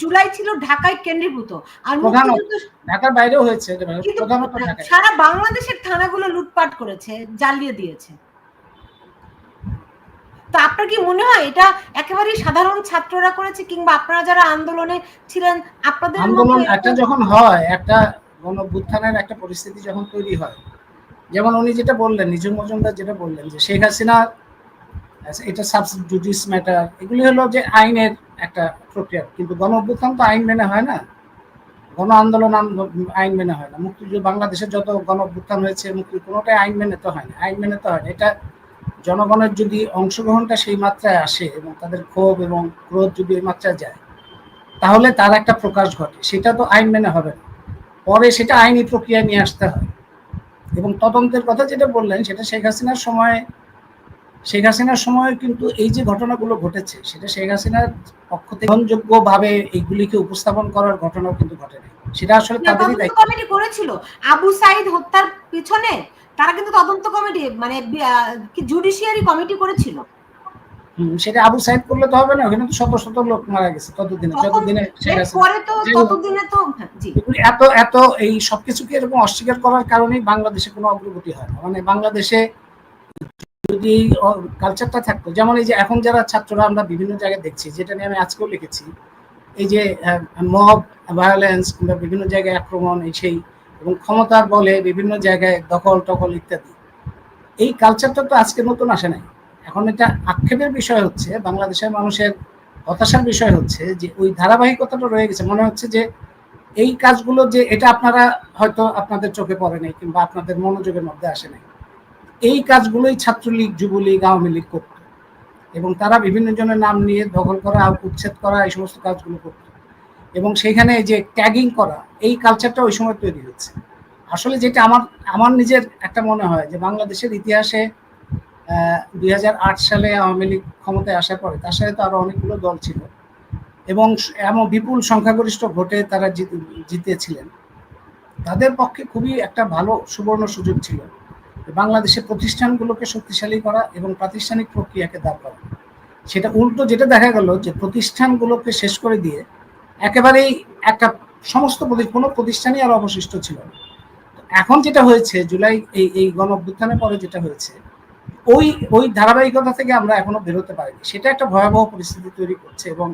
জুলাই ছিল ঢাকায় কেন্দ্রীভূত। আর ঢাকার বাইরেও হয়েছে সারা বাংলাদেশের থানাগুলো লুটপাট করেছে জ্বালিয়ে দিয়েছে। তো আপনার কি মনে হয় এটা একেবারেই সাধারণ ছাত্ররা করেছে কিংবা আপনারা যারা আন্দোলনে ছিলেন আপনাদের আন্দোলন একটা যখন হয় একটা গণভ্যুত্থানের একটা পরিস্থিতি যখন তৈরি হয় যেমন উনি যেটা বললেন নিজুম মজুমদার যেটা বললেন যে শেখ হাসিনা এটা সাবজুডিস ম্যাটার এগুলি হলো যে আইনের একটা প্রক্রিয়া, কিন্তু গণ অভ্যুত্থান তো আইন মেনে হয় না। গণ আন্দোলন আইন মেনে হয় না। মুক্তিযুদ্ধ বাংলাদেশের যত গণ অভ্যুত্থান হয়েছে মুক্তি কোনোটাই আইন মেনে তো হয় না। আইন মেনে তো হয় না। এটা জনগণের যদি অংশগ্রহণটা সেই মাত্রায় আসে এবং তাদের ক্ষোভ এবং ক্রোধ যদি ওই মাত্রায় যায়, তাহলে তার একটা প্রকাশ ঘটে। সেটা তো আইন মেনে হবে না। পরে সেটা আইনি প্রক্রিয়া নিয়ে আসতে হয়। এবং তদন্তের কথা যেটা বললেন, সেটা শেখ হাসিনার সময় শেখ হাসিনার সময় কিন্তু এই যে ঘটনাগুলো ঘটেছে সেটা শেখ হাসিনার পক্ষ থেকে গ্রহণযোগ্য ভাবে এইগুলিকে উপস্থাপন করার ঘটনাও কিন্তু ঘটেনি। সেটা আসলে তাদেরই দায়িত্ব। কমিটি করেছিল। আবু সাইদ হত্যার পিছনে তারা কিন্তু তদন্ত কমিটি মানে জুডিশিয়ারি কমিটি করেছিল। সেটা আবু সাইদ করলে তো হবে না ওখানে তো শত শত লোক মারা গেছে ততদিনে যতদিনে পরে তো ততদিনে তো হ্যাঁ, এত এত এই সবকিছুকে এরকম অস্বীকার করার কারণেই বাংলাদেশে কোনো অগ্রগতি হয় না। মানে বাংলাদেশে যদি কালচারটা থাকতো, যেমন এই যে এখন যারা ছাত্ররা আমরা বিভিন্ন জায়গায় দেখছি, যেটা নিয়ে আমি আজকেও লিখেছি, এই যে মব ভায়োলেন্স কিংবা বিভিন্ন জায়গায় আক্রমণ, এই সেই, এবং ক্ষমতার বলে বিভিন্ন জায়গায় দখল, টখল ইত্যাদি, এই কালচারটা তো আজকে নতুন আসে নাই। এখন এটা আক্ষেপের বিষয় হচ্ছে, বাংলাদেশের মানুষের হতাশার বিষয় হচ্ছে যে ওই ধারাবাহিকতাটা রয়ে গেছে। মনে হচ্ছে যে এই কাজগুলো যে এটা আপনারা হয়তো আপনাদের চোখে পড়ে নাই কিংবা আপনাদের মনোযোগের মধ্যে আসে নাই। এই কাজগুলোই ছাত্রলীগ, যুবলীগ, আওয়ামী লীগ করত। এবং তারা বিভিন্ন জনের নাম নিয়ে দখল করা, উচ্ছেদ করা, এই সমস্ত কাজগুলো করত। এবং সেখানে যে ট্যাগিং করা, এই কালচারটা ওই সময় তৈরি হচ্ছে আসলে যেটা আমার আমার নিজের একটা মনে হয় যে বাংলাদেশের ইতিহাসে দুই হাজার আট সালে আওয়ামী লীগ ক্ষমতায় আসার পরে তার সাথে তো আরও অনেকগুলো দল ছিল। এবং এমন বিপুল সংখ্যাগরিষ্ঠ ভোটে তারা জিতে- জিতেছিলেন। তাদের পক্ষে খুবই একটা ভালো সুবর্ণ সুযোগ ছিল। বাংলাদেশের প্রতিষ্ঠানগুলোকে শক্তিশালী করা এবং প্রাতিষ্ঠানিক প্রক্রিয়াকে দাঁড় করা। সেটা উল্টো যেটা দেখা গেল যে প্রতিষ্ঠানগুলোকে শেষ করে দিয়ে একেবারেই একটা সমস্ত কোনো প্রতিষ্ঠানই আর অবশিষ্ট ছিল না। এখন যেটা হয়েছে, জুলাই এই এই গণ অভ্যুত্থানের পরে যেটা হয়েছে, ওই ওই ধারাবাহিকতা থেকে আমরা এখনও বেরোতে পারিনি। সেটা একটা ভয়াবহ পরিস্থিতি তৈরি করছে এবং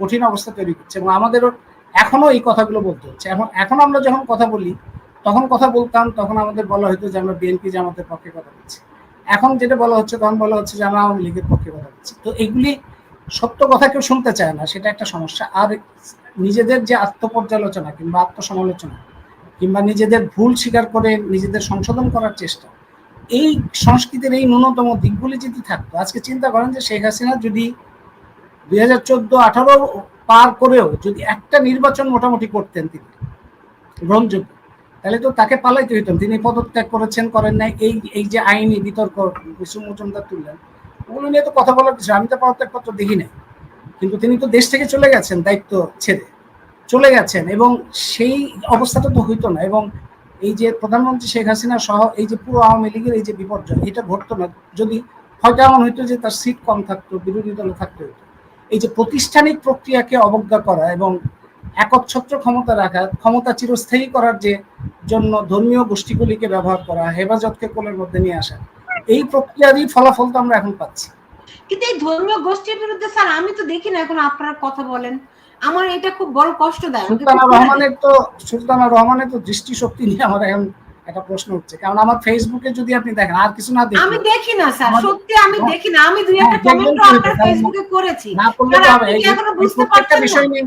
কঠিন অবস্থা তৈরি করছে এবং আমাদেরও এখনও এই কথাগুলো বলতে হচ্ছে। এখন এখন আমরা যখন কথা বলি তখন কথা বলতাম, তখন আমাদের বলা হতো যে আমরা বিএনপি জামাতের পক্ষে কথা বলছি। এখন যেটা বলা হচ্ছে, তখন বলা হচ্ছে যে আমরা আওয়ামী লীগের পক্ষে কথা বলছি। তো এগুলি সত্য কথা কেউ শুনতে চায় না, সেটা একটা সমস্যা। আর নিজেদের যে আত্মপর্যালোচনা কিংবা আত্মসমালোচনা কিংবা নিজেদের ভুল স্বীকার করে নিজেদের সংশোধন করার চেষ্টা, এই সংস্কৃতির এই ন্যূনতম দিকগুলি যদি থাকতো, আজকে চিন্তা করেন যে শেখ হাসিনা যদি দুই হাজার চোদ্দ আঠারো পার করেও যদি একটা নির্বাচন মোটামুটি করতেন তিনি, গ্রহণযোগ্য। তাহলে তো তাকে পালাইতে হইতাম তিনি পদত্যাগ করেছেন, করেন নাই, এই এই যে আইনি বিতর্ক বিষ্ণু মজুমদার তুললেন, ওগুলো নিয়ে তো কথা বলার কিছু আমি তো পদত্যাগপত্র দেখি নাই। কিন্তু তিনি তো দেশ থেকে চলে গেছেন, দায়িত্ব ছেড়ে। চলে গেছেন এবং সেই অবস্থাটা তো হইতো না এবং এই যে প্রধানমন্ত্রী শেখ হাসিনা সহ এই যে পুরো আওয়ামী লীগের এই যে বিপর্যয়, এটা ঘটতো না। যদি হয়তো এমন হইতো যে তার সিট কম থাকতো, বিরোধী দলে থাকতে এই যে প্রতিষ্ঠানিক প্রক্রিয়াকে অবজ্ঞা করা এবং একচ্ছত্র ক্ষমতা রাখা ক্ষমতা চিরস্থায়ী করার যে জন্য ধর্মীয় গোষ্ঠীগুলিকে ব্যবহার করা হেফাজতকে কোলের মধ্যে নিয়ে আসা এই প্রক্রিয়ারই ফলাফল তো আমরা এখন পাচ্ছি। কিন্তু এই ধর্মীয় গোষ্ঠীর বিরুদ্ধে স্যার আমি তো দেখি না এখন আপনারা কথা বলেন। আমার এটা খুব বড় কষ্ট দেয় সুলতানা রহমানের তো সুলতানা রহমানের তো দৃষ্টিশক্তি নিয়ে আমার এখন একটা প্রশ্ন হচ্ছে কারণ আমার ফেসবুকে যদি আপনি দেখেন আর কিছু না আমি দেখি না স্যার সত্যি আমি হ্যাঁ, দেখি না। আমি দুই একটা হ্যাঁ, কমেন্টও তো আপনার ফেসবুকে করেছি। না করলে তো হবে। এখনও বুঝতে পারছেন না? বিষয় নিয়ে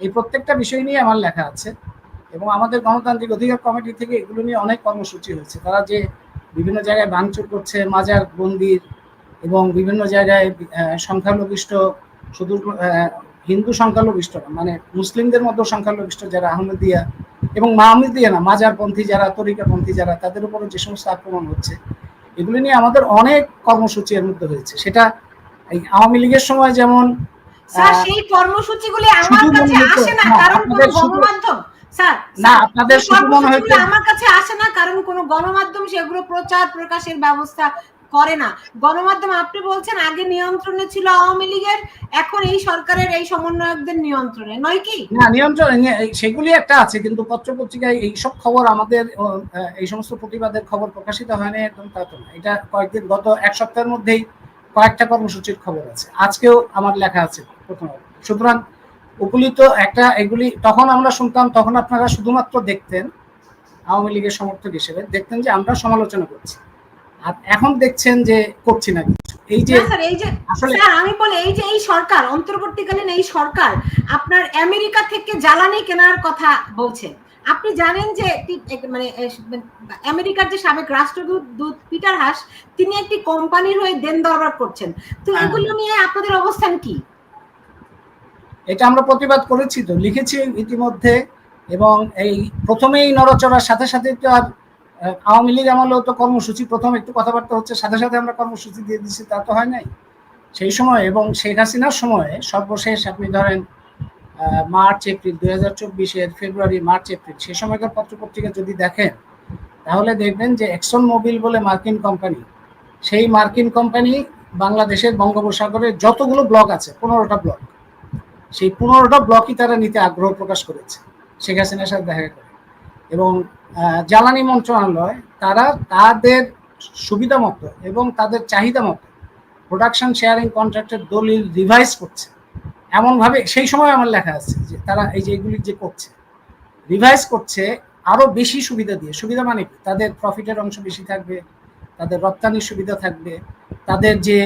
এই প্রত্যেকটা বিষয় নিয়ে আমার লেখা আছে এবং আমাদের গণতান্ত্রিক অধিকার কমিটি থেকে এগুলো নিয়ে অনেক কর্মসূচি হয়েছে। তারা যে বিভিন্ন জায়গায় ভাঙচুর করছে, মাজার, মন্দির এবং বিভিন্ন জায়গায় সংখ্যালঘিষ্ঠ শুধু হিন্দু সংখ্যালঘিষ্ঠ মানে মুসলিমদের মধ্যে সংখ্যালঘিষ্ঠ যারা আহমেদিয়া এবং মাহমুদিয়া না, মাজারপন্থী যারা, তরিকাপন্থী যারা, তাদের উপরে যে সমস্ত আক্রমণ হচ্ছে, এগুলো নিয়ে আমাদের অনেক কর্মসূচি এর মধ্যে হয়েছে। সেটা এই আওয়ামী লীগের সময় যেমন স্যার সেই কর্মসূচিগুলি আমার কাছে আসে না না, কারণ কোনো গণমাধ্যম স্যার না আপনাদের কর্মসূচিগুলো আমার কাছে আসে না কারণ কোনো গণমাধ্যম সেগুলো প্রচার প্রকাশের ব্যবস্থা করে না। গণমাধ্যম আপনি বলছেন আগে নিয়ন্ত্রণে ছিল আওয়ামী লীগের এখন এই সরকারের এই সমন্বয়কদের নিয়ন্ত্রণে নয় কি? না নিয়ন্ত্রণ সেগুলি একটা আছে কিন্তু পত্র পত্রিকায় এইসব খবর আমাদের এই সমস্ত প্রতিবাদের খবর প্রকাশিত হয়নি একদম তা তো না। এটা কয়েকদিন গত এক সপ্তাহের মধ্যেই কয়েকটা কর্মসূচির খবর আছে। আজকেও আমার লেখা আছে। প্রথম। সুতরাং ওগুলি তো একটা এগুলি তখন আমরা শুনতাম তখন আপনারা শুধুমাত্র দেখতেন আওয়ামী লীগের সমর্থক হিসেবে দেখতেন যে আমরা সমালোচনা করছি। আর এখন দেখছেন যে করছি না এই যে স্যার এই যে স্যার আমি বলি এই যে এই সরকার অন্তর্বর্তীকালীন এই সরকার আপনার আমেরিকা থেকে জ্বালানি কেনার কথা বলছেন। আপনি জানেন যে মানে আমেরিকার যে সাবেক রাষ্ট্রদূত দূত পিটার হাস তিনি একটি কোম্পানির হয়ে দেন দরবার করছেন। তো হ্যাঁ। এগুলো নিয়ে আপনাদের অবস্থান কি? এটা আমরা প্রতিবাদ করেছি তো, লিখেছি ইতিমধ্যে এবং এই প্রথমেই নড়াচড়ার সাথে সাথে তো আর আওয়ামী লীগ আমলেও তো কর্মসূচি, প্রথম একটু কথাবার্তা হচ্ছে, সাথে সাথে আমরা কর্মসূচি দিয়ে দিচ্ছি তা তো হয় নাই। সেই সময় এবং শেখ হাসিনার সময়ে সর্বশেষ আপনি ধরেন মার্চ, এপ্রিল, দুই হাজার চব্বিশের ফেব্রুয়ারি, মার্চ, এপ্রিল সেই সময়কার পত্রপত্রিকা যদি দেখেন, তাহলে দেখবেন যে এক্সন মোবিল বলে মার্কিন কোম্পানি, সেই মার্কিন কোম্পানি বাংলাদেশের বঙ্গোপসাগরে যতগুলো ব্লক আছে, পনেরোটা ব্লক সেই পনেরোটা ব্লকই তারা নিতে আগ্রহ প্রকাশ করেছে। শেখ হাসিনার সাথে দেখা করে। এবং জ্বালানি মন্ত্রণালয়, তারা তাদের সুবিধা মতো এবং তাদের চাহিদা মতো প্রোডাকশন শেয়ারিং কন্ট্রাক্টের দলিল রিভাইজ করছে। এমনভাবে, সেই সময় আমার লেখা আছে যে তারা এই যে এগুলি যে করছে রিভাইজ করছে আরও বেশি সুবিধা দিয়ে। সুবিধা মানে তাদের প্রফিটের অংশ বেশি থাকবে, তাদের রপ্তানির সুবিধা থাকবে, তাদের যে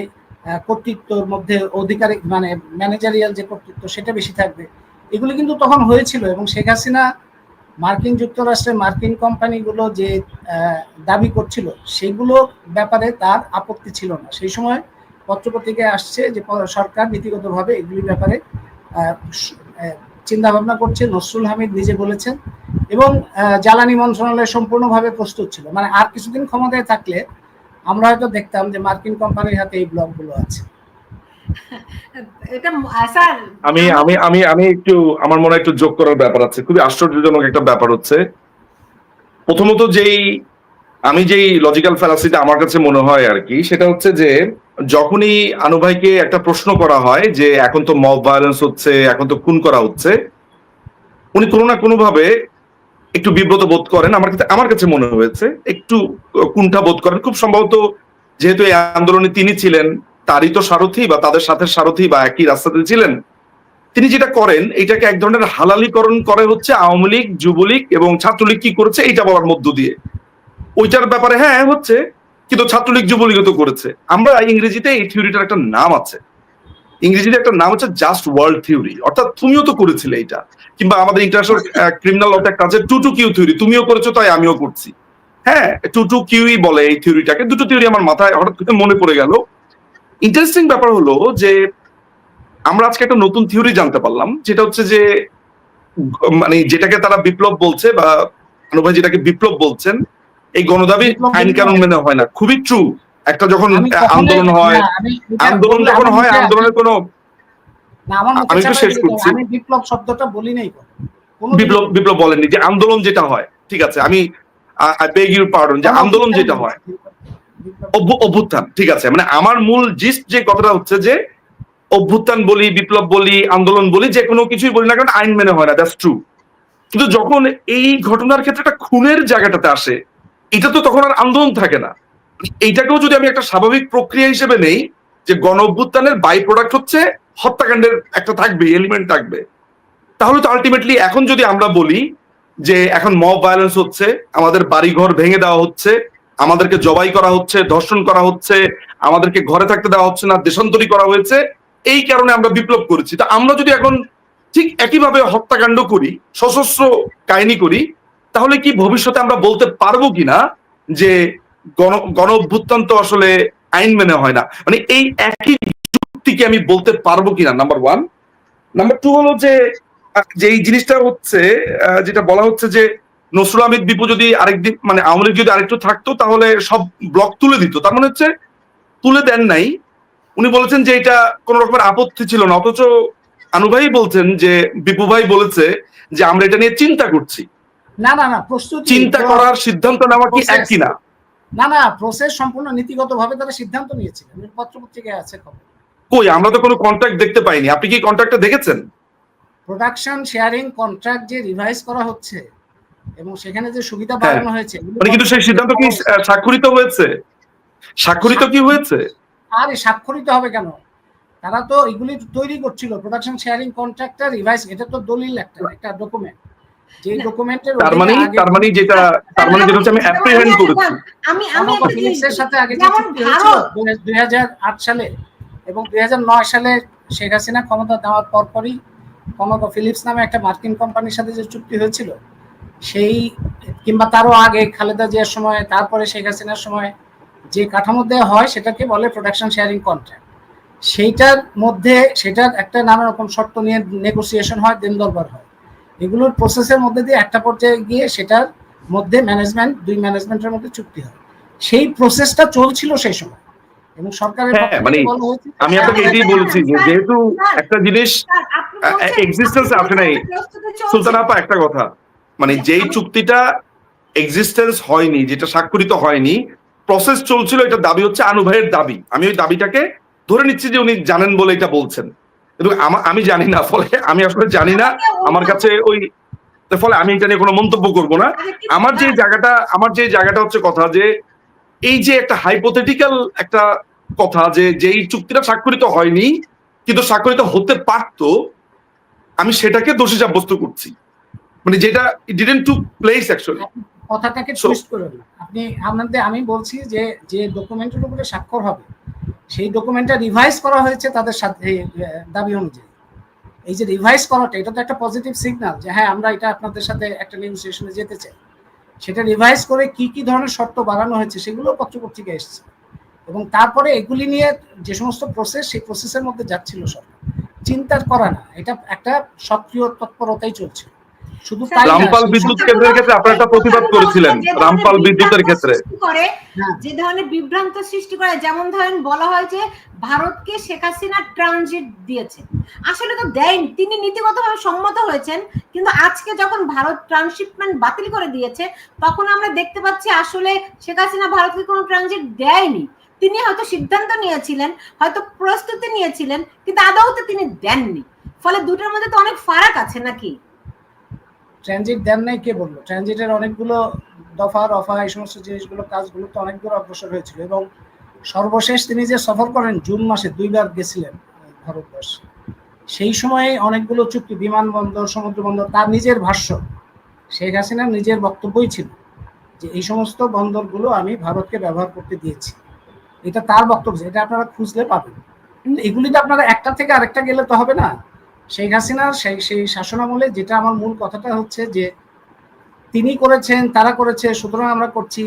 কর্তৃত্বর মধ্যে অধিকারিক মানে ম্যানেজারিয়াল যে কর্তৃত্ব, সেটা বেশি থাকবে। এগুলো কিন্তু তখন হয়েছিল এবং শেখ হাসিনা মার্কিন যুক্তরাষ্ট্রের মার্কিন কোম্পানিগুলো যে দাবি করছিল, সেগুলো ব্যাপারে তার আপত্তি ছিল না। সেই সময় পত্রপত্রিকায় আসছে যে সরকার নীতিগতভাবে এগুলির ব্যাপারে চিন্তা ভাবনা করছে, নসরুল হামিদ নিজে বলেছেন এবং জ্বালানি মন্ত্রণালয় সম্পূর্ণভাবে প্রস্তুত ছিল। মানে আর কিছুদিন ক্ষমতায় থাকলে আমরা হয়তো দেখতাম যে মার্কিন কোম্পানির হাতে এই ব্লকগুলো আছে। আমি আমি আমি আমি একটু আমার মনে হয় একটু যোগ করার ব্যাপার আছে। খুবই আশ্চর্যজনক একটা ব্যাপার হচ্ছে। প্রথমত যেই আমি যেই লজিক্যাল ফ্যালাসিটা আমার কাছে মনে হয় আর কি সেটা হচ্ছে যে যখনই আনু ভাইকে একটা প্রশ্ন করা হয় যে এখন তো মব ভায়োলেন্স হচ্ছে এখন তো খুন করা হচ্ছে উনি কোনো না কোনো ভাবে একটু বিব্রত বোধ করেন। আমার কাছে আমার কাছে মনে হয়েছে, একটু কুণ্ঠা বোধ করেন। খুব সম্ভবত যেহেতু এই আন্দোলনে তিনি ছিলেন, তারই তো সারথি বা তাদের সাথে সারথি বা একই রাস্তাতে ছিলেন। তিনি যেটা করেন এটাকে এক ধরনের হালালিকরণ করে হচ্ছে আওয়ামী লীগ, যুবলীগ এবং ছাত্রলীগ কি করেছে, এইটা বলার মধ্য দিয়ে। ওইটার ব্যাপারে হ্যাঁ হচ্ছে, কিন্তু ছাত্রলীগ, যুবলীগও তো করেছে। আমরা ইংরেজিতে এই থিওরিটার একটা নাম আছে। ইংরেজিতে একটা নাম হচ্ছে জাস্ট ওয়ার্ল্ড থিওরি অর্থাৎ তুমিও তো করেছিলে এটা। কিংবা আমাদের ইন্টারন্যাশনাল ক্রিমিনাল লতে একটা আছে টু টু কিউ থিওরি তুমিও করেছ তাই আমিও করছি। হ্যাঁ টু টু কিউই বলে এই থিওরিটাকে দুটো থিওরি আমার মাথায় হঠাৎ করে মনে পড়ে গেল। ইন্টারেস্টিং ব্যাপার হলো যে আমরা আজকে একটা নতুন থিওরি জানতে পারলাম। যেটা হচ্ছে যে মানে যেটাকে তারা বিপ্লব বলছে বা আনু ভাই যেটাকে বিপ্লব বলছেন এই গণদাবি আইন কানুন মেনে হয় না। খুবই ট্রু একটা যখন আন্দোলন হয় আন্দোলন যখন হয় আন্দোলনের কোনো আমি একটু শেষ করছি। আমি বিপ্লব শব্দটা বলি নাই বিপ্লব বিপ্লব বলেননি যে আন্দোলন যেটা হয় ঠিক আছে আমি বেগ ইউর পার্ডন যে আন্দোলন যেটা হয় অভ্যুত্থান ঠিক আছে মানে আমার মূল জিস্ট যে কথাটা হচ্ছে যে অভ্যুত্থান বলি বিপ্লব বলি আন্দোলন বলি যে কোনো কিছুই বলি না কারণ আইন মেনে হয় না দ্যাটস ট্রু কিন্তু যখন এই ঘটনার ক্ষেত্রে একটা খুনের জায়গাটাতে আসে এটা তো তখন আর আন্দোলন থাকে না। এইটাকেও যদি আমি একটা স্বাভাবিক প্রক্রিয়া হিসেবে নেই, যে গণ অভ্যুত্থানের বাই প্রোডাক্ট হচ্ছে হত্যাকাণ্ডের একটা থাকবে এলিমেন্ট থাকবে। তাহলে তো আলটিমেটলি এখন যদি আমরা বলি যে এখন মব ভায়োলেন্স হচ্ছে, আমাদের বাড়িঘর ভেঙে দেওয়া হচ্ছে, আমাদেরকে জবাই করা হচ্ছে, ধর্ষণ করা হচ্ছে, আমাদেরকে ঘরে থাকতে দেওয়া হচ্ছে না, দেশান্তরী করা হয়েছে, এই কারণে আমরা বিপ্লব করেছি। তা আমরা যদি এখন ঠিক একইভাবে হত্যাকাণ্ড করি, সশস্ত্র কাহিনী করি, তাহলে কি ভবিষ্যতে আমরা বলতে পারব কিনা যে গণ গণ অভ্যুত্থান তো আসলে আইন মেনে হয় না। মানে এই একই যুক্তিকে আমি বলতে পারব কিনা? নাম্বার ওয়ান নাম্বার টু হলো যে যে এই জিনিসটা হচ্ছে যেটা বলা হচ্ছে যে নসরুল আহমেদ বিপু যদি আরেকদিন মানে আওয়ামী লীগ যদি আরেকটু থাকতো তাহলে সব ব্লক তুলে দিত। তার মানে হচ্ছে তুলে দেন নাই। উনি বলেছেন যে এটা কোন রকমের আপত্তি ছিল না। অথচ আনু ভাই বলছেন যে বিপু ভাই বলেছে যে আমরা এটা নিয়ে চিন্তা করছি। না না না প্রস্তুতি চিন্তা করার সিদ্ধান্ত নেওয়া কি এক কিনা না না প্রসেস সম্পূর্ণ নীতিগতভাবে তারা সিদ্ধান্ত নিয়েছিল পত্রপত্রিকায় আছে খবর। কই আমরা তো কোনো কন্ট্রাক্ট দেখতে পাইনি। আপনি কি কন্ট্রাক্টটা দেখেছেন? প্রোডাকশন শেয়ারিং কন্ট্রাক্ট যে রিভাইজ করা হচ্ছে এবং সেখানে যে সুবিধা হ্যাঁ। বাড়ানো হয়েছে মানে কিন্তু সেই সিদ্ধান্ত কি স্বাক্ষরিত হয়েছে? স্বাক্ষরিত কি হয়েছে? আরে স্বাক্ষরিত হবে কেন? তারা তো এগুলি তৈরি করছিল। প্রোডাকশন শেয়ারিং কন্ট্রাক্টটা রিভাইজ এটা তো দলিল একটা একটা ডকুমেন্ট যে ডকুমেন্টের তার মানে তার মানে যেটা তার মানে যেটা হচ্ছে আমি অ্যাপ্রিহেন্ড করেছি। আমি আমি ফিলিপসের সাথে আগে যে চুক্তি হয়েছিল ভারত দুই হাজার আট সালে এবং দুই হাজার নয় সালে শেখ হাসিনা ক্ষমতা দেওয়ার পরপরই ফিলিপস নামে একটা মার্কিন কোম্পানির সাথে যে চুক্তি হয়েছিল সেই কিংবা তারও আগে খালেদা জিয়ার সময় তারপরে শেখ হাসিনার সময় যে কাঠামো দেওয়া হয় সেটাকে বলে প্রোডাকশন শেয়ারিং কন্ট্রাক্ট সেইটার মধ্যে সেটার একটা নানা রকম শর্ত নিয়ে নেগোসিয়েশন হয় দিন দরবার হয়। এগুলোর প্রসেসের মধ্যে দিয়ে একটা পর্যায়ে গিয়ে সেটার মধ্যে ম্যানেজমেন্ট দুই ম্যানেজমেন্টের মধ্যে চুক্তি হয়। সেই প্রসেসটা চলছিল সেই সময়। এবং সরকারের হ্যাঁ, মানে আমি আপনাকে এটাই বলছি যে যেহেতু একটা জিনিস স্যার, আপনি বলছেন- existence এ আপনি আসে নাই। সুলতান আপা একটা কথা। মানে যেই চুক্তিটা এক্সিস্টেন্স হয়নি যেটা স্বাক্ষরিত হয়নি প্রসেস চলছিল এটা দাবি হচ্ছে আনু ভাইয়ের দাবি। আমি ওই দাবিটাকে ধরে নিচ্ছি যে উনি জানেন বলে এটা বলছেন। কিন্তু আমি জানি না ফলে আমি আসলে জানি না। আমার কাছে ওই ফলে আমি এটা নিয়ে কোনো মন্তব্য করব না। আমার যে জায়গাটা আমার যে জায়গাটা হচ্ছে কথা যে এই যে একটা হাইপোথেটিক্যাল একটা কথা যে যেই চুক্তিটা স্বাক্ষরিত হয়নি কিন্তু স্বাক্ষরিত হতে পারতো আমি সেটাকে দোষী সাব্যস্ত করছি। মানে যেটা ডিডেন্ট টু প্লেস অ্যাকচুয়ালি কথাটাকে টুইস্ট করে না। আপনি আপনাদের আমি বলছি যে যে ডকুমেন্টের উপরে স্বাক্ষর হবে সেই ডকুমেন্টটা রিভাইজ করা হয়েছে তাদের সাথে দাবি অনুযায়ী। এই যে রিভাইজ করাটা এটা তো একটা পজিটিভ সিগনাল যে হ্যাঁ আমরা এটা আপনাদের সাথে একটা নেগোসিয়েশনে যেতে চাই। সেটা রিভাইজ করে কি কি ধরনের শর্ত বাড়ানো হয়েছে সেগুলো পত্রপত্রিকায় এসেছে। এবং তারপরে এগুলি নিয়ে যে সমস্ত প্রসেস সেই প্রসেসের মধ্যে যাচ্ছিল সরকার। চিন্তার করা না এটা একটা সক্রিয় তৎপরতাই চলছে শুধু তাই না, রামপাল বিদ্যুৎ কেন্দ্রের ক্ষেত্রে আপনারা একটা প্রতিবাদ করেছিলেন রামপাল বিদ্যুতের ক্ষেত্রে। করে হ্যাঁ। যে ধরনের বিভ্রান্ত সৃষ্টি করে যেমন ধরেন বলা হয় যে ভারতকে শেখ হাসিনা ট্রানজিট দিয়েছে। আসলে তো দেয়নি তিনি নীতিগতভাবে সম্মত হয়েছেন কিন্তু আজকে যখন ভারত ট্রান্সশিপমেন্ট বাতিল করে দিয়েছে তখন আমরা দেখতে পাচ্ছি আসলে শেখ হাসিনা ভারতকে কোনো ট্রানজিট দেয়নি। তিনি হয়তো সিদ্ধান্ত নিয়েছিলেন হয়তো প্রস্তুতি নিয়েছিলেন কিন্তু আদৌতে তিনি দেননি। ফলে দুটোর মধ্যে তো অনেক ফারাক আছে নাকি? ট্রানজিট দেন নাই, কে বলল? ট্রানজিটের অনেকগুলো দফা, রফা, এই সমস্ত জিনিসগুলো, কাজগুলো তো অনেক দূর অগ্রসর হয়েছিল এবং সর্বশেষ তিনি যে সফর করেন জুন মাসে, দুইবার গেছিলেন ভারতবর্ষে। সেই সময়ে অনেকগুলো চুক্তি, বিমানবন্দর সমুদ্র বন্দর তার নিজের ভাষ্য, শেখ হাসিনার নিজের বক্তব্যই ছিল যে এই সমস্ত বন্দরগুলো আমি ভারতকে ব্যবহার করতে দিয়েছি। এটা তার বক্তব্য, এটা আপনারা খুঁজলে পাবেন। এগুলি তো আপনারা একটা থেকে আরেকটা গেলে তো হবে না। শেখ হাসিনার সেই সেই শাসনামলে যেটা আমার মূল কথাটা হচ্ছে যে তিনি করেছেন তারা করেছে সুতরাং আমরা করছি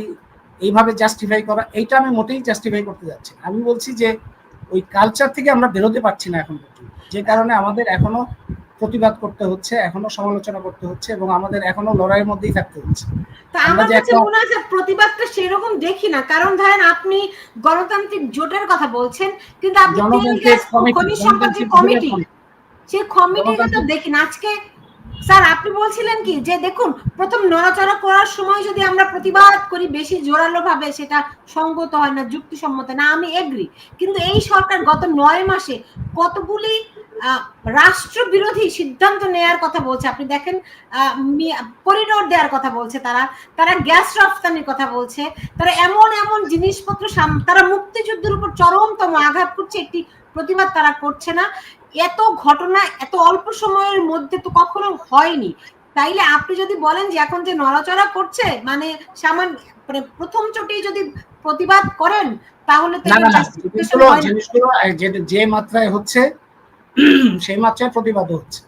এইভাবে জাস্টিফাই করা এইটা আমি মোটেই জাস্টিফাই করতে যাচ্ছি আমি বলছি যে ওই কালচার থেকে আমরা বেরোতে পারছি না এখন পর্যন্ত। যে কারণে আমাদের এখনও প্রতিবাদ করতে হচ্ছে এখনও সমালোচনা করতে হচ্ছে এবং আমাদের এখনও লড়াইয়ের মধ্যেই থাকতে হচ্ছে। আমার কাছে মনে হয় প্রতিবাদটা সেরকম দেখি না। কারণ ধরেন আপনি গণতান্ত্রিক জোটের কথা বলছেন কিন্তু আপনি কমিটি সেই কমিটিটা তো দেখেন। আজকে স্যার আপনি বলছিলেন কি যে দেখুন প্রথম নড়াচড়া করার সময় যদি আমরা প্রতিবাদ করি বেশি জোরালো ভাবে সেটা সঙ্গত হয় না যুক্তিসম্মত না আমি এগ্রি কিন্তু এই সরকার গত নয় মাসে কতগুলি রাষ্ট্রবিরোধী সিদ্ধান্ত নেয়ার কথা বলছে। আপনি দেখেন করিডোর দেওয়ার কথা বলছে তারা। তারা গ্যাস রফতানির কথা বলছে। তারা এমন এমন জিনিসপত্র তারা মুক্তিযুদ্ধের উপর চরমতম আঘাত করছে একটি প্রতিবাদ তারা করছে না। এত ঘটনা এত অল্প সময়ের মধ্যে তো কখনো হয়নি। তাইলে আপনি যদি বলেন যে এখন যে নড়াচড়া করছে মানে সামান্য মানে প্রথম চোটেই যদি প্রতিবাদ করেন তাহলে তো জিনিসগুলো যে মাত্রায় হচ্ছে সেই মাত্রায় প্রতিবাদ হচ্ছে।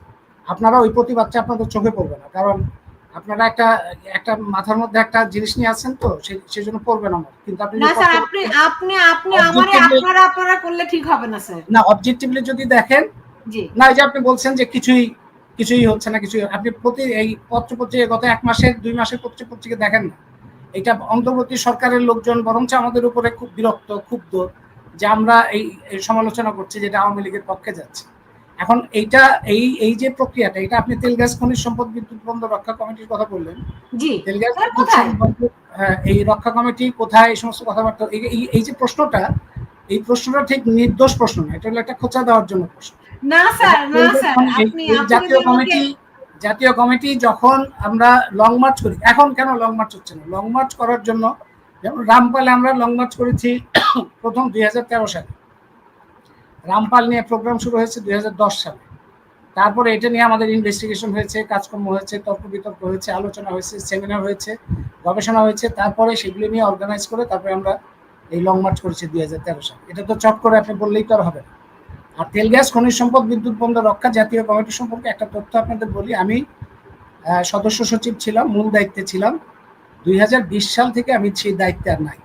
আপনারা ওই প্রতিবাদটা আপনাদের চোখে পড়বে না কারণ আপনারা একটা একটা মাথার মধ্যে একটা জিনিস নিয়ে আছেন তো সেজন্য পড়বে না। কিন্তু আপনি না স্যার আপনি আপনি আপনি আমারে আপনারা আপনারা করলে ঠিক হবে না স্যার। না অবজেক্টিভলি যদি দেখেন জি। না এই যে আপনি বলছেন যে কিছুই কিছুই হচ্ছে না কিছুই আপনি প্রতি এই পত্র পত্রিকা গত এক মাসের দুই মাসের পত্র পত্রিকা দেখেন না। এটা অন্তর্বর্তী সরকারের লোকজন বরঞ্চ আমাদের উপরে খুব বিরক্ত ক্ষুব্ধ যে আমরা এই সমালোচনা করছি যেটা আওয়ামী লীগের পক্ষে যাচ্ছে। এখন এইটা এই এই যে প্রক্রিয়াটা এটা আপনি তেল গ্যাস খনিজ সম্পদ বিদ্যুৎ বন্ধ রক্ষা কমিটির কথা বললেন। জি তেল গ্যাস কোথায়? হ্যাঁ, এই রক্ষা কমিটি কোথায় এই সমস্ত কথাবার্তা এই যে প্রশ্নটা এই প্রশ্নটা ঠিক নির্দোষ প্রশ্ন না এটা হলো একটা খোঁচা দেওয়ার জন্য প্রশ্ন। না স্যার না স্যার আপনি জাতীয় কমিটি জাতীয় কমিটি যখন আমরা লং মার্চ করি এখন কেন লং মার্চ হচ্ছে না? লং মার্চ করার জন্য যেমন রামপালে আমরা লং মার্চ করেছি প্রথম দুই হাজার তেরো সালে। রামপাল নিয়ে প্রোগ্রাম শুরু হয়েছে দুই হাজার দশ সালে। তারপরে এটা নিয়ে আমাদের ইনভেস্টিগেশন হয়েছে, কাজকর্ম হয়েছে তর্ক বিতর্ক হয়েছে, আলোচনা হয়েছে সেমিনার হয়েছে, গবেষণা হয়েছে। তারপরে সেগুলি নিয়ে অর্গানাইজ করে তারপরে আমরা এই লং মার্চ করেছি দুই হাজার তেরো সালে। এটা তো চট করে আপনি বললেই তো আর হবে আর তেল, গ্যাস, খনিজ সম্পদ, বিদ্যুৎ বন্ধ রক্ষা জাতীয় কমিটি সম্পর্কে একটা তথ্য আপনাদের বলি। আমি সদস্য সচিব ছিলাম, মূল দায়িত্বে ছিলাম। দুই হাজার বিশ সাল থেকে আমি সেই দায়িত্বে আর নাই।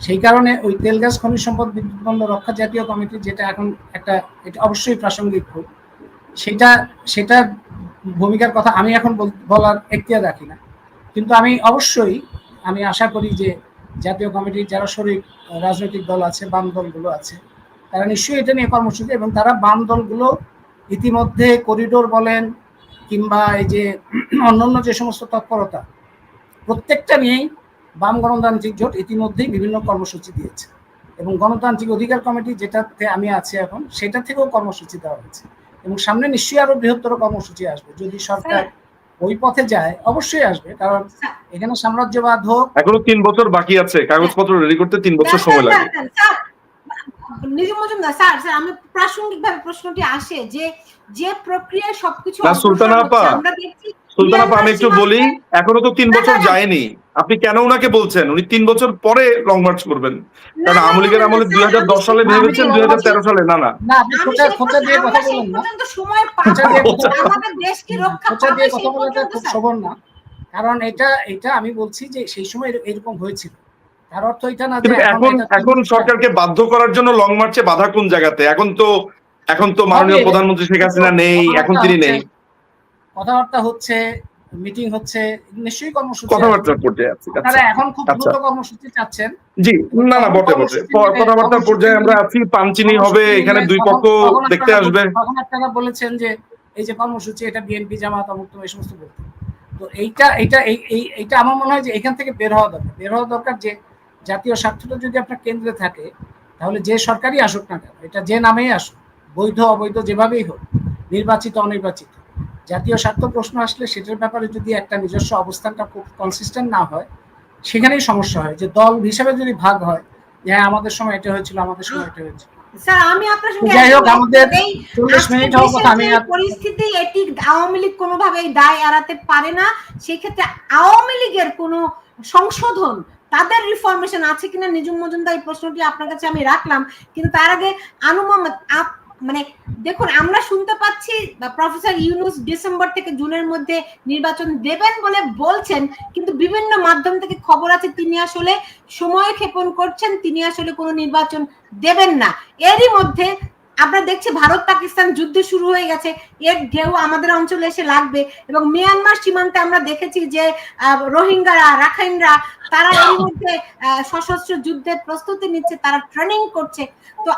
সেই কারণে ওই তেল গ্যাস খনিজ সম্পদ বিদ্যুৎ বন্ধ রক্ষা জাতীয় কমিটি যেটা এখন একটা এটা অবশ্যই প্রাসঙ্গিক খুব। সেটা সেটার ভূমিকার কথা আমি এখন বল- বলার এখতিয়ার রাখি না। কিন্তু আমি অবশ্যই আমি আশা করি যে জাতীয় কমিটির যারা আহ, রাজনৈতিক দল আছে বাম দলগুলো আছে তারা নিশ্চয়ই এটা নিয়ে কর্মসূচি এবং তারা বাম দলগুলো ইতিমধ্যে করিডোর বলেন কিংবা এই যে অন্যান্য যে সমস্ত তৎপরতা প্রত্যেকটা নিয়েই বাম গণতান্ত্রিক জোট ইতিমধ্যেই বিভিন্ন কর্মসূচি দিয়েছে। এবং গণতান্ত্রিক অধিকার কমিটি যেটাতে আমি আছি এখন সেটা থেকেও কর্মসূচি দেওয়া হয়েছে। এবং সামনে নিশ্চয়ই আরও বৃহত্তর কর্মসূচি আসবে। যদি সরকার ওই পথে যায় অবশ্যই আসবে। কারণ এখানে সাম্রাজ্যবাদ হোক এখনও তিন বছর বাকি আছে। কাগজপত্র রেডি করতে তিন বছর সময় লাগে। স্যার, মজুমদার স্যার স্যার আমি প্রাসঙ্গিক ভাবে প্রশ্নটি আসে যে যে প্রক্রিয়ায় সবকিছু সুলতানা আপা, সুলতান আপা আমি একটু বলি এখনও তো তিন বছর। যায়নি। আপনি কেন ওনাকে বলছেন? উনি তিন বছর পরে লং মার্চ করবেন। কারণ আওয়ামী লীগের আমলে দুই হাজার দশ সালে ভেবেছেন দুই হাজার তেরো সালে। না না। কারণ এটা এটা আমি বলছি যে সেই সময় এরকম হয়েছিল। তার অর্থ এটা না যে এখন এখন সরকারকে বাধ্য করার জন্য লং মার্চে বাধা কোন জায়গাতে? এখন তো এখন তো মাননীয় প্রধানমন্ত্রী শেখ হাসিনা নেই এখন তিনি নেই। কথাবার্তা হচ্ছে মিটিং হচ্ছে নিশ্চয়ই কর্মসূচি কথাবার্তার পর্যায়ে আছে। আছে। এখন খুব আচ্ছা। দ্রুত কর্মসূচি চাচ্ছেন। জি না না বটে বটে। কথাবার্তার পর্যায়ে আমরা আছি পাঞ্চিনি হবে এখানে দুই পক্ষ দেখতে আসবে। তখন আপনারা বলেছেন যে এই যে কর্মসূচি এটা বিএনপি জামাত অমুক এই সমস্ত বলতে। তো এইটা এইটা এই এই- এইটা আমার মনে হয় যে এখান থেকে বের হওয়া দরকার। বের হওয়া দরকার যে জাতীয় স্বার্থটা যদি আপনার কেন্দ্রে থাকে তাহলে যে সরকারই আসুক না কেন এটা যে নামেই আসুক বৈধ অবৈধ যেভাবেই হোক নির্বাচিত অনির্বাচিত। জাতীয় স্বার্থ প্রশ্ন আসলে সেটার ব্যাপারে যদি একটা নিজস্ব অবস্থানটা খুব কনসিস্টেন্ট না হয় সেখানেই সমস্যা হয়। যে দল হিসাবে যদি ভাগ হয় যে হ্যাঁ আমাদের সময় এটা হয়েছিল আমাদের সময় এটা হয়েছিল। স্যার আমি আপনার সঙ্গে যাই হোক, আমাদের এই চল্লিশ আজকে মিনিট হওয়ার কথা আমি পরিস্থিতি এটি আওয়ামী লীগ কোনোভাবেই দায় এড়াতে পারে না। সেক্ষেত্রে আওয়ামী লীগের কোনো সংশোধন তাদের রিফরমেশন আছে কিনা নিজুম মজুমদার এই প্রশ্নটি আপনার কাছে আমি রাখলাম। কিন্তু তার আগে আনু মোহাম্মদ আপ মানে দেখুন, আমরা শুনতে পাচ্ছি প্রফেসর ইউনুস ডিসেম্বর থেকে জুনের মধ্যে নির্বাচন দেবেন বলে বলছেন, কিন্তু বিভিন্ন মাধ্যম থেকে খবর আছে, তিনি আসলে সময় ক্ষেপণ করছেন, তিনি আসলে কোনো নির্বাচন দেবেন না। এরই মধ্যে আমরা দেখছি ভারত পাকিস্তান যুদ্ধ শুরু হয়ে গেছে, এর ঢেউ আমাদের অঞ্চলে এসে লাগবে এবং মিয়ানমার সীমান্তে আমরা দেখেছি যে রোহিঙ্গারা, রাখাইনরা, তারা এর মধ্যে সশস্ত্র যুদ্ধের প্রস্তুতি নিচ্ছে, তারা ট্রেনিং করছে। তো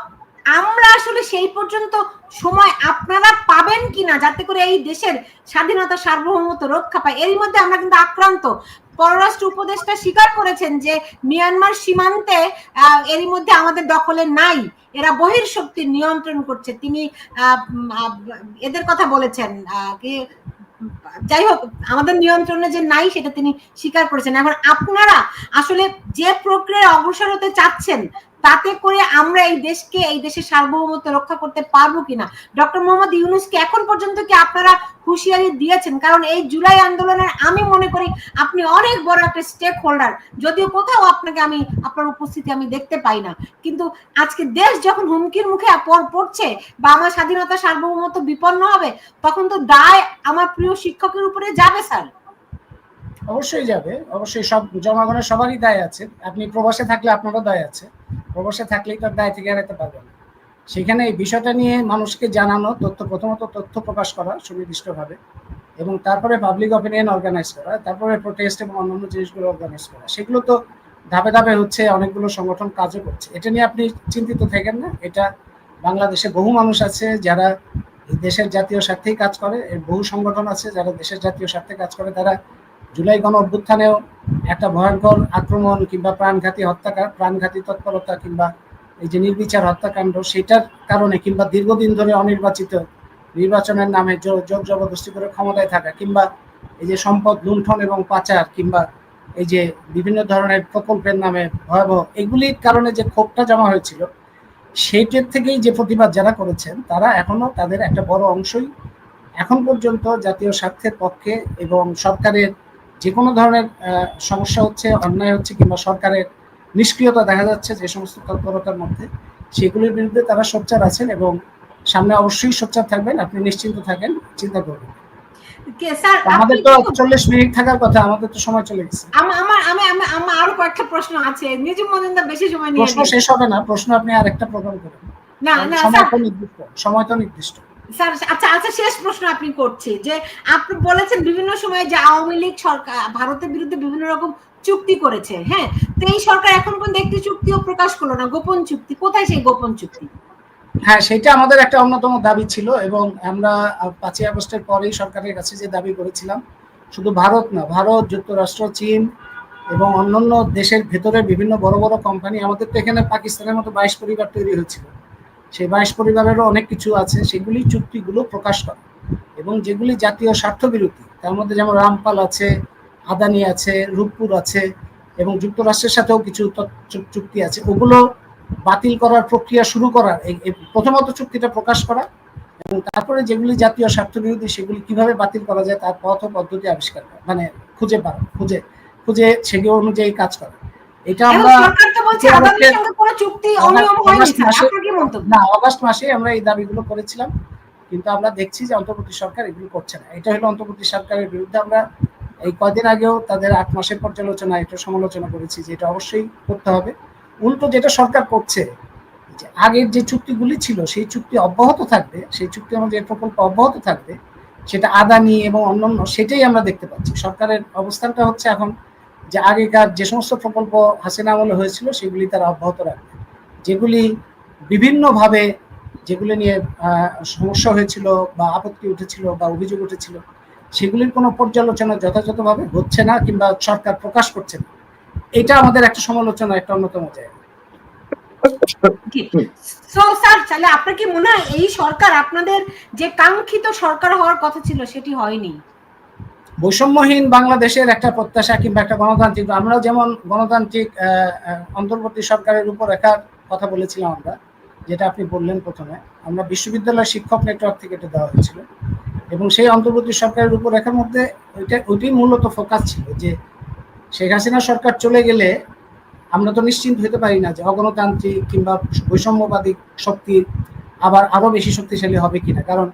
আমরা আসলে সেই পর্যন্ত সময় আপনারা পাবেন কিনা যাতে করে এই দেশের স্বাধীনতা সার্বভৌমত্ব রক্ষা পায়। এর মধ্যে আমরা কিন্তু আক্রান্ত। পররাষ্ট্র উপদেষ্টা স্বীকার করেছেন যে মিয়ানমার সীমান্তে এরই মধ্যে আমাদের দখলে নাই। এরা বহির শক্তির নিয়ন্ত্রণ করছে। তিনি এদের কথা বলেছেন যাই হোক, আমাদের নিয়ন্ত্রণে যে নাই সেটা তিনি স্বীকার করেছেন। এখন আপনারা আসলে যে প্রক্রিয়ায় অগ্রসর হতে চাচ্ছেন তাতে করে আমরা এই দেশকে, এই দেশের সার্বভৌমত্ব রক্ষা করতে পারব কিনা? ডক্টর মোহাম্মদ ইউনুসকে এখন পর্যন্ত কি আপনারা হুঁশিয়ারি দিয়েছেন? কারণ এই জুলাই আন্দোলনের আমি মনে করি আপনি অনেক বড় একটা স্টেক হোল্ডার যদিও কোথাও আপনাকে আমি, আপনার উপস্থিতি আমি দেখতে পাই না। কিন্তু আজকে দেশ যখন হুমকির মুখে পড়ছে বা আমার স্বাধীনতা সার্বভৌমত্ব বিপন্ন হবে, তখন তো দায় আমার প্রিয় শিক্ষকের উপরে যাবে, স্যার। অবশ্যই যাবে, অবশ্যই সব জনগণের সবারই দায় আছে। আপনি প্রবাসে থাকলে আপনারও দায় আছে। প্রবাসে থাকলেই তার দায় থেকে এড়াতে পারবেন। সেখানে এই বিষয়টা নিয়ে মানুষকে জানানো, তথ্য, প্রথমত তথ্য প্রকাশ করা সুনির্দিষ্টভাবে এবং তারপরে পাবলিক অপিনিয়ন অর্গানাইজ করা, তারপরে প্রোটেস্ট এবং অন্যান্য জিনিসগুলো অর্গানাইজ করা। সেগুলো তো ধাপে ধাপে হচ্ছে অনেকগুলো সংগঠন কাজও করছে। এটা নিয়ে আপনি চিন্তিত থাকেন না। এটা বাংলাদেশে বহু মানুষ আছে যারা দেশের জাতীয় স্বার্থেই কাজ করে। বহু সংগঠন আছে যারা দেশের জাতীয় স্বার্থে কাজ করে। তারা জুলাই গণ অভ্যুত্থানেও একটা ভয়ঙ্কর আক্রমণ কিংবা প্রাণঘাতী হত্যাকাণ্ড প্রাণঘাতী তৎপরতা কিংবা এই যে নির্বিচার হত্যাকাণ্ড, সেটার কারণে কিংবা দীর্ঘদিন ধরে অনির্বাচিত নির্বাচনের নামে জোর জবরদস্তি করে ক্ষমতায় থাকা কিংবা এই যে সম্পদ লুণ্ঠন এবং পাচার কিংবা এই যে বিভিন্ন ধরনের প্রকল্পের নামে ভয়াবহ, এগুলির কারণে যে ক্ষোভটা জমা হয়েছিল, সেইটার থেকেই যে প্রতিবাদ যারা করেছেন, তারা এখনও তাদের একটা বড় অংশই এখন পর্যন্ত জাতীয় স্বার্থের পক্ষে এবং সরকারের যে কোনো ধরনের সমস্যা হচ্ছে অন্যায় হচ্ছে কিংবা সরকারের নিষ্ক্রিয়তা দেখা যাচ্ছে যে সমস্ত তৎপরতার মধ্যে সেগুলির বিরুদ্ধে তারা সোচ্চার আছেন এবং সামনে অবশ্যই সোচ্চার থাকবেন। আপনি নিশ্চিন্ত থাকেন চিন্তা করবেন আমাদের তো চল্লিশ মিনিট থাকার কথা আমাদের তো সময় চলে গেছে। আমার আমি আমি আমার আরও কয়েকটা প্রশ্ন আছে। নিজে মজুমদার বেশি সময় নিয়ে প্রশ্ন শেষ হবে না প্রশ্ন আপনি আরেকটা প্রোগ্রাম করেন। না না সময় তো নির্দিষ্ট সময় তো নির্দিষ্ট। স্যার আচ্ছা আচ্ছা শেষ প্রশ্ন আপনি করছি, যে আপনি বলেছেন বিভিন্ন সময় যে আওয়ামী লীগ সরকার, ভারতের বিরুদ্ধে বিভিন্ন রকম চুক্তি করেছে হ্যাঁ? তো এই সরকার এখন পর্যন্ত একটি চুক্তিও প্রকাশ করল না, গোপন চুক্তি, কোথায় সেই গোপন চুক্তি? হ্যাঁ সেটা আমাদের একটা অন্যতম দাবি ছিল এবং আমরা পাঁচই আগস্টের পরেই সরকারের কাছে যে দাবি করেছিলাম, শুধু ভারত না, ভারত, যুক্তরাষ্ট্র, চীন এবং অন্যান্য দেশের ভেতরে বিভিন্ন বড় বড় কোম্পানি আমাদের তো এখানে পাকিস্তানের মতো বাইশ পরিবার তৈরি হয়েছিল। সেই বাইশ পরিবারেরও অনেক কিছু আছে সেগুলি চুক্তিগুলো প্রকাশ করে। এবং যেগুলি জাতীয় স্বার্থ বিরোধী তার মধ্যে যেমন রামপাল আছে আদানি আছে রূপপুর আছে এবং যুক্তরাষ্ট্রের সাথেও কিছু চুক্তি আছে ওগুলো বাতিল করার প্রক্রিয়া শুরু করার প্রথমত চুক্তিটা প্রকাশ করা এবং তারপরে যেগুলি জাতীয় স্বার্থ বিরোধী সেগুলি কীভাবে বাতিল করা যায় তার পথ ও পদ্ধতি আবিষ্কার করা মানে খুঁজে পাওয়া খুঁজে খুঁজে সেগুলো অনুযায়ী কাজ করা। এটা আমরা বলছে যে আদানির সঙ্গে কোনো চুক্তি অনিয়ম হয়নি। আপনার কি মন্তব্য? না অগস্ট মাসে আমরা এই দাবিগুলো করেছিলাম কিন্তু আমরা দেখছি যে অন্তর্বর্তী সরকার এগুলো করছে না। এটা হলো অন্তর্বর্তী সরকারের বিরুদ্ধে আমরা এই কদিন আগেও তাদের আট মাসের পর্যালোচনা এটা সমালোচনা করেছি যে এটা অবশ্যই করতে হবে। উল্টো যেটা সরকার করছে যে আগের যে চুক্তিগুলি ছিল সেই চুক্তি অব্যাহত থাকবে সেই চুক্তি অনুযায়ী প্রকল্প অব্যাহত থাকবে সেটা আদানি এবং অন্যান্য সেটাই আমরা দেখতে পাচ্ছি। সরকারের অবস্থানটা হচ্ছে এখন যে আগেকার যে সমস্ত প্রকল্প হাসিনা আমলে হয়েছিল, সেগুলি তারা অব্যাহত রাখবে। যেগুলি বিভিন্নভাবে যেগুলো নিয়ে সমস্যা হয়েছিল বা আপত্তি উঠেছিল বা অভিযোগ উঠেছিল, সেগুলির কোনো পর্যালোচনা যথাযথভাবে হচ্ছে না কিংবা সরকার প্রকাশ করছে না। এটা আমাদের একটা সমালোচনা, একটা অন্যতম জায়গা। আপনার কি মনে হয় এই সরকার আপনাদের যে কাঙ্ক্ষিত সরকার হওয়ার কথা ছিল, সেটি হয়নি? বৈষম্যহীন বাংলাদেশের একটা প্রত্যাশা কিংবা একটা গণতান্ত্রিক আমরা যেমন গণতান্ত্রিক অন্তর্বর্তী সরকারের উপর একার কথা বলেছিলাম আমরা, যেটা আপনি বললেন প্রথমে, আমরা বিশ্ববিদ্যালয় শিক্ষক নেটওয়ার্ক থেকে এটা দেওয়া হয়েছিল এবং সেই অন্তর্বর্তী সরকারের উপর রেখার মধ্যে ওইটা, ওইটাই মূলত ফোকাস ছিল যে শেখ হাসিনা সরকার চলে গেলে আমরা তো নিশ্চিন্ত হতে পারি না যে অগণতান্ত্রিক কিংবা বৈষম্যবাদী শক্তি আবার আরও বেশি শক্তিশালী হবে কিনা। কারণ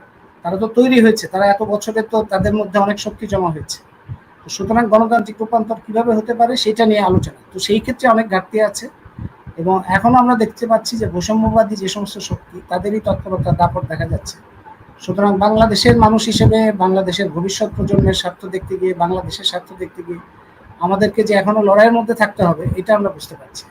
তারা তো তৈরি হয়েছে, তারা এত বছরে তো তাদের মধ্যে অনেক শক্তি জমা হয়েছে। তো সুতরাং গণতান্ত্রিক রূপান্তর কীভাবে হতে পারে সেটা নিয়ে আলোচনা। তো সেই ক্ষেত্রে অনেক ঘাটতি আছে এবং এখনও আমরা দেখতে পাচ্ছি যে বৈষম্যবাদী যে সমস্ত শক্তি, তাদেরই তৎপরতা দাপট দেখা যাচ্ছে। সুতরাং বাংলাদেশের মানুষ হিসেবে বাংলাদেশের ভবিষ্যৎ প্রজন্মের স্বার্থ দেখতে গিয়ে, বাংলাদেশের স্বার্থ দেখতে গিয়ে আমাদেরকে যে এখনও লড়াইয়ের মধ্যে থাকতে হবে, এটা আমরা বুঝতে পারছি।